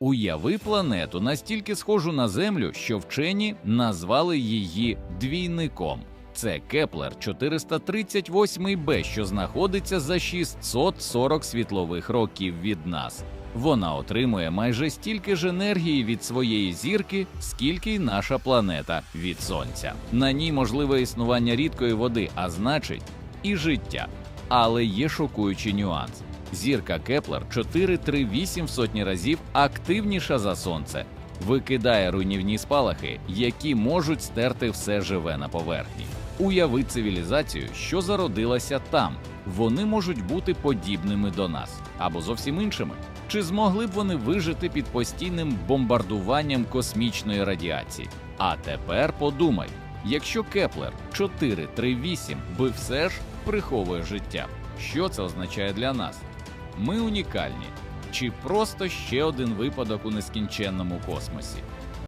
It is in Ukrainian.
Уяви планету настільки схожу на Землю, що вчені назвали її двійником. Це Кеплер 438b, що знаходиться за 640 світлових років від нас. Вона отримує майже стільки ж енергії від своєї зірки, скільки й наша планета від сонця. На ній можливе існування рідкої води, а значить, і життя. Але є шокуючий нюанс. Зірка Кеплер 438 в сотні разів активніша за сонце, викидає руйнівні спалахи, які можуть стерти все живе на поверхні. Уяви цивілізацію, що зародилася там. Вони можуть бути подібними до нас або зовсім іншими. Чи змогли б вони вижити під постійним бомбардуванням космічної радіації? А тепер подумай, якщо Кеплер 438 би все ж приховує життя, що це означає для нас? Ми унікальні, чи просто ще один випадок у нескінченному космосі?